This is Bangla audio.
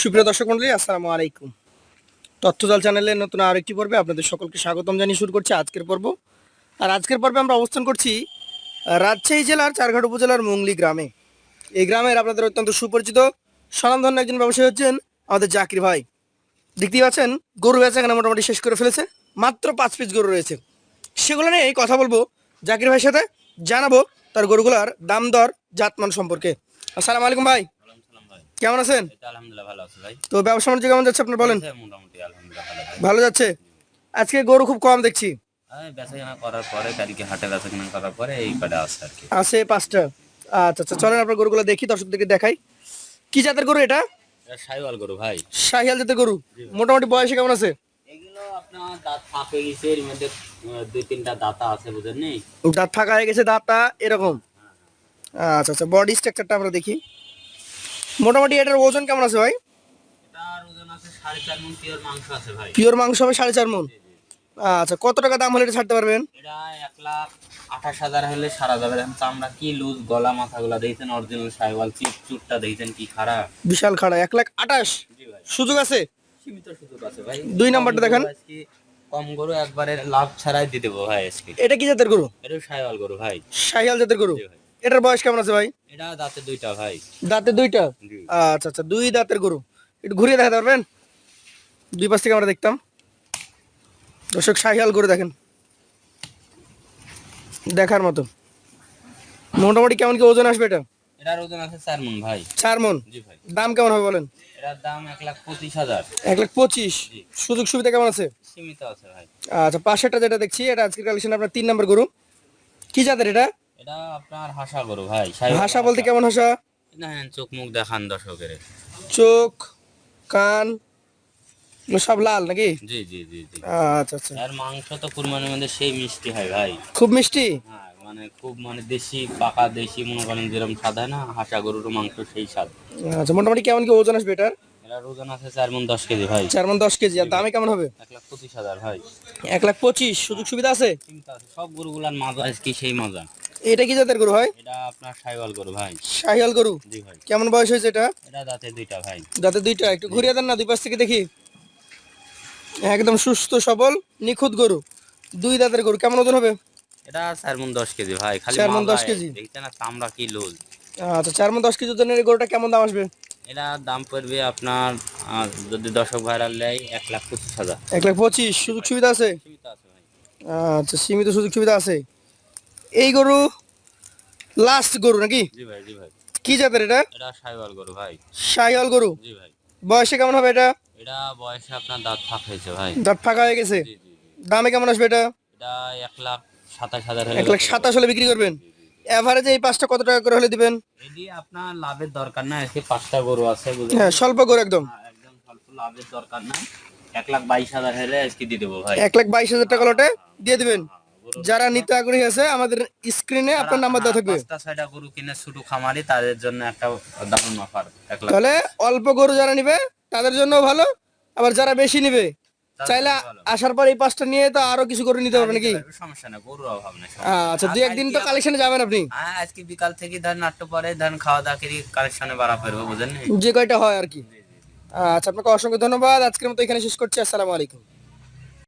সুপ্রিয় দর্শক মন্ডলী, আসসালামু আলাইকুম। তথ্যজাল চ্যানেলের নতুন আরেকটি পর্বে আপনাদের সকলকে স্বাগতম জানিয়ে শুরু করছি আজকের পর্ব। আর আজকের পর্বে আমরা অবস্থান করছি রাজশাহী জেলার চারঘাট উপজেলার মুংলি গ্রামে। এই গ্রামের আপনাদের অত্যন্ত সুপরিচিত, স্বনামধন্য একজন ব্যবসায়ী হচ্ছেন আমাদের জাকির ভাই। দেখতেই পাচ্ছেন, গরু বেচা এখানে মোটামুটি শেষ করে ফেলেছে, মাত্র পাঁচ পিস গরু রয়েছে। সেগুলো নিয়ে কথা বলব, জাকির ভাইয়ের সাথে জানাব তার গরুগুলার দাম দর, জাতমান সম্পর্কে। আসসালামু আলাইকুম ভাই। কেমন আছেন? তো আলহামদুলিল্লাহ ভালো আছে ভাই। তো ব্যবসা বাণিজ্য কেমন যাচ্ছে আপনি বলেন? মোটামুটি আলহামদুলিল্লাহ ভালো যাচ্ছে? আজকে গরু খুব কম দেখছি। বেচাকেনা করার পরে কালকে হাটে বেচাকেনা করার পরে এই কটা আছে আর কি। আছে পাঁচটা। আচ্ছা আচ্ছা চলেন আপনার গরুগুলো দেখি দর্শকদেরকে দেখাই। কি জাতের গরু এটা? গরু ভাই। শাহিয়াল জাতের গরু। মোটামুটি বয়সে কেমন আছে? এগুলো আপনার দাঁত ফাঁকে গেছে এর মধ্যে দুই তিনটা দাঁতা আছে বুঝেন দাঁত ফাঁকা হয়ে গেছে দাঁতটা এরকম। আচ্ছা আচ্ছা বডি স্ট্রাকচারটা আমরা দেখি। মোটামুটি এটার ওজন কেমন আছে ভাই? পিওর মাংস ভাই। পিওর মাংস হবে সাড়ে চার মন আচ্ছা কত টাকা দাম হলে এটা ছাড়তে পারবেন? এটা এক লাখ আঠাশ হাজার হলে সারা যাবে। চামড়া কি লুজ গলা মাথাগুলা দেখছেন অরিজিনাল সাইওয়াল চিপ চুটটা দেখছেন কি খারাপ বিশাল খাড়া এক লাখ আঠাশ? সুযোগ আছে? সীমিত সুযোগ আছে ভাই। দুই নাম্বারটা দেখান। কম গরু একবারে লাভ ছাড়াই দিয়ে দেবো ভাই এটা কি জাতের গরু? এটা সাইওয়াল গরু ভাই। শাহিয়াল জাতের গরু? এটার বয়স কেমন আছে ভাই? এটা দাঁতে দুইটা ভাই। দাঁতে দুইটা? আচ্ছা আচ্ছা দুই দাঁতের গরু। একটু ঘুরিয়ে দেখাতে পারবেন? দুই পাশ থেকে আমরা দেখতাম। দর্শক শাহিয়াল গরু দেখেন। দেখার মতো। মোটামুটি কেমন কি ওজন আসবে এটা? এটার ওজন আছে চার মন ভাই। চার মন? ভাই। দাম কেমন হবে বলেন? এটার দাম এক লাখ পঁচিশ হাজার। এক লাখ পঁচিশ? সুযোগ সুবিধা কেমন আছে? সীমিত আছে ভাই। আচ্ছা পাশেরটা যেটা দেখছি এটা আজকের কালেকশন আপনার তিন নম্বর গরু। কি জাতের এটা? এটা আপনার হাসা গরু ভাই। ভাষা বলতে কেমন ভাষা দেখেন চোখ মুখ দেখান দর্শকের। চোখ কান সব লাল নাকি? জি জি জি জি। আচ্ছা আচ্ছা। আর মাংস তো কুরবানির মধ্যে সেই মিষ্টি হয় ভাই। খুব মিষ্টি? হ্যাঁ মানে খুব মানে দেশি পাকা দেশি মনে করেন যেরকম স্বাদ হয় না হাসা গরুর মাংস সেই স্বাদ। আচ্ছা মোটামুটি কেমন কি ওজন আসবে এটার? এটার ওজন আছে চার মন দশ কেজি ভাই। চার মন দশ কেজি আর দামে কেমন হবে? এক লাখ পঁচিশ হাজার ভাই। এক লাখ পঁচিশ সুযোগ সুবিধা আছে সব গরুগুলার মাজা আজকে সেই মজা। এটা কি জাতের গরু হয় এটা আপনার সাইওয়াল গরু ভাই। শাহিয়াল গরু? জি ভাই। কেমন বয়স হয়েছে এটা? এটা দাঁতে দুইটা ভাই। দাঁতে দুইটা। একটু ঘুরিয়ে দেন না দুই পাশ থেকে দেখি। একদম সুস্থ সবল নিখুঁত গরু। দুই দাঁতের গরু। কেমন ওজন হবে? এটা চার মন দশ কেজি ভাই খালি চার দশ কেজি? দেখছেন না চামড়া কি লুজ। আচ্ছা চার মন দশ কেজি ওজনের গরুটা কেমন দাম আসবে? এটা দাম পড়বে আপনার যদি দর্শক ভাইরাল নেয় এক লাখ পঁচিশ হাজার। এক লাখ পঁচিশ সুযোগ সুবিধা আছে ভাই। আচ্ছা সীমিত সুযোগ সুবিধা আছে? এই গরু লাস্ট গরু নাকি? জি ভাই জি ভাই। কি জাতের এটা? এটা গরু ভাই। শাহিয়াল গরু? জি ভাই। বয়সে কেমন হবে এটা? এটা বয়সে আপনার দাঁত ফাঁক হয়েছে ভাই। দাঁত ফাঁকা হয়ে গেছে? দামে কেমন আসবে এটা? এটা এক লাখ সাতাশ হাজার এক লাখ সাতাশ হলে বিক্রি করবেন? এভারেজে এই পাঁচটা কত টাকা করে হলে দিবেন? এটি আপনার লাভের দরকার না আজকে পাঁচটা গরু আছে হ্যাঁ স্বল্প গরু একদম। হ্যাঁ, একদম স্বল্প লাভের দরকার না এক লাখ বাইশ হাজার হলে আজকে দিয়ে দেবো ভাই। এক লাখ বাইশ হাজার টাকা লটে দিয়ে দিবেন? যারা নিতে আগ্রহী আছে আমাদের স্ক্রিনে আপনার নাম্বার দেওয়া থাকবে। পাঁচটা ছয়টা গরু কিনে ছোট খামারি তাদের জন্য একটা দারুণ অফার তাহলে অল্প গরু যারা নিবে তাদের জন্য ভালো আবার যারা বেশি নিবে চাইলে আসার পর এই পাঁচটা নিয়ে তো আরও কিছু গরু নিতে পারবে নাকি? সমস্যা নেই গরুর অভাব নেই আচ্ছা দুই একদিন তো কালেকশনে যাবেন আপনি? হ্যাঁ আজকে বিকাল থেকে ধরেন আটটা পরে ধরেন খাওয়া দাওয়া করে কালেকশনে বাড়া ফেরবো বুঝলেন যে কয়টা হয় আর কি। আচ্ছা আপনাকে অসংখ্য ধন্যবাদ আজকের মতো এখানে শেষ করছি আসসালামু আলাইকুম।